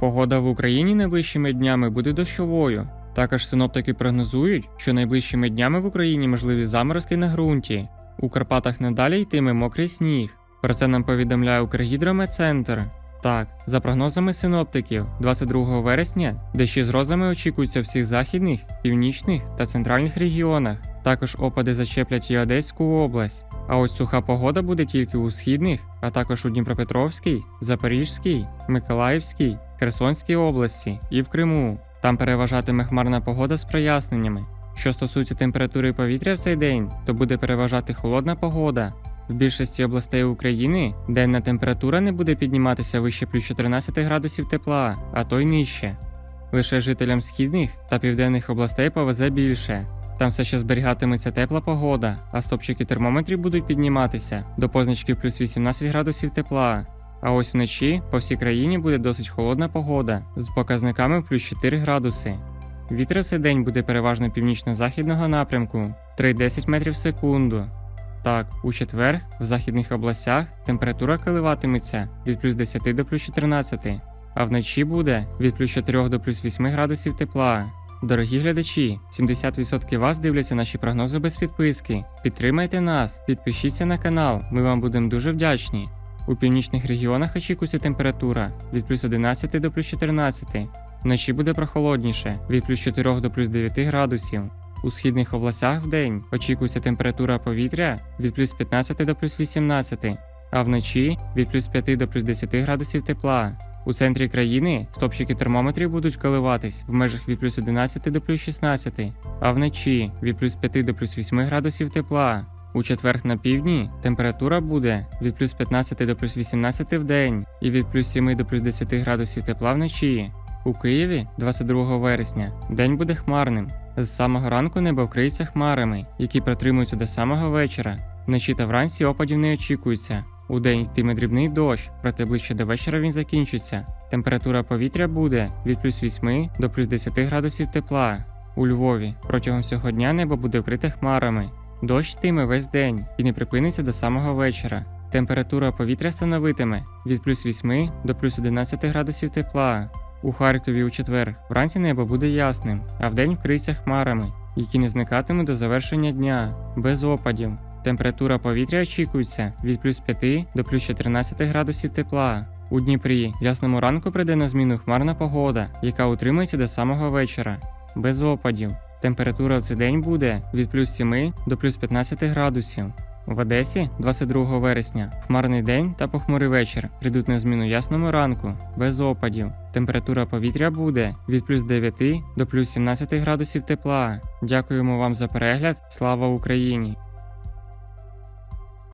Погода в Україні найближчими днями буде дощовою. Також синоптики прогнозують, що найближчими днями в Україні можливі заморозки на ґрунті. У Карпатах надалі йтиме мокрий сніг. Про це нам повідомляє Укргідрометцентр. Так, за прогнозами синоптиків, 22 вересня дощі з грозами очікуються всіх західних, північних та центральних регіонах. Також опади зачеплять і Одеську область. А ось суха погода буде тільки у східних, а також у Дніпропетровській, Запорізькій, Миколаївській, Херсонській області і в Криму. Там переважатиме хмарна погода з проясненнями. Що стосується температури повітря в цей день, то буде переважати холодна погода. В більшості областей України денна температура не буде підніматися вище плюс 14 градусів тепла, а то й нижче. Лише жителям східних та південних областей повезе більше. Там все ще зберігатиметься тепла погода, а стопчики термометрів будуть підніматися до позначки плюс 18 градусів тепла. А ось вночі по всій країні буде досить холодна погода з показниками плюс 4 градуси. Вітер в цей день буде переважно північно-західного напрямку 3-10 метрів в секунду. Так, у четвер в західних областях температура коливатиметься від плюс 10 до плюс 14, а вночі буде від плюс 4 до плюс 8 градусів тепла. Дорогі глядачі, 70% вас дивляться наші прогнози без підписки. Підтримайте нас, підпишіться на канал, ми вам будемо дуже вдячні. У північних регіонах очікується температура від плюс 11 до плюс 14. Вночі буде прохолодніше від плюс 4 до плюс 9 градусів. У східних областях в день очікується температура повітря від плюс 15 до плюс 18, а вночі від плюс 5 до плюс 10 градусів тепла. У центрі країни стопчики термометрів будуть коливатись в межах від плюс 11 до плюс 16, а вночі від плюс 5 до плюс 8 градусів тепла. У четвер на півдні температура буде від плюс 15 до плюс 18 в день і від плюс 7 до плюс 10 градусів тепла вночі. У Києві 22 вересня день буде хмарним. З самого ранку небо вкриється хмарами, які протримуються до самого вечора. Вночі та вранці опадів не очікується. У день йтиме дрібний дощ, проте ближче до вечора він закінчиться. Температура повітря буде від плюс 8 до плюс 10 градусів тепла. У Львові протягом всього дня небо буде вкрите хмарами. Дощ йтиме весь день і не припиниться до самого вечора. Температура повітря становитиме від плюс 8 до плюс 11 градусів тепла. У Харкові у четвер вранці небо буде ясним, а вдень вкриється хмарами, які не зникатимуть до завершення дня, без опадів. Температура повітря очікується від плюс 5 до плюс 14 градусів тепла. У Дніпрі ясному ранку прийде на зміну хмарна погода, яка утримується до самого вечора, без опадів. Температура в цей день буде від плюс 7 до плюс 15 градусів. В Одесі 22 вересня хмарний день та похмурий вечір прийдуть на зміну ясному ранку, без опадів. Температура повітря буде від плюс 9 до плюс 17 градусів тепла. Дякуємо вам за перегляд. Слава Україні!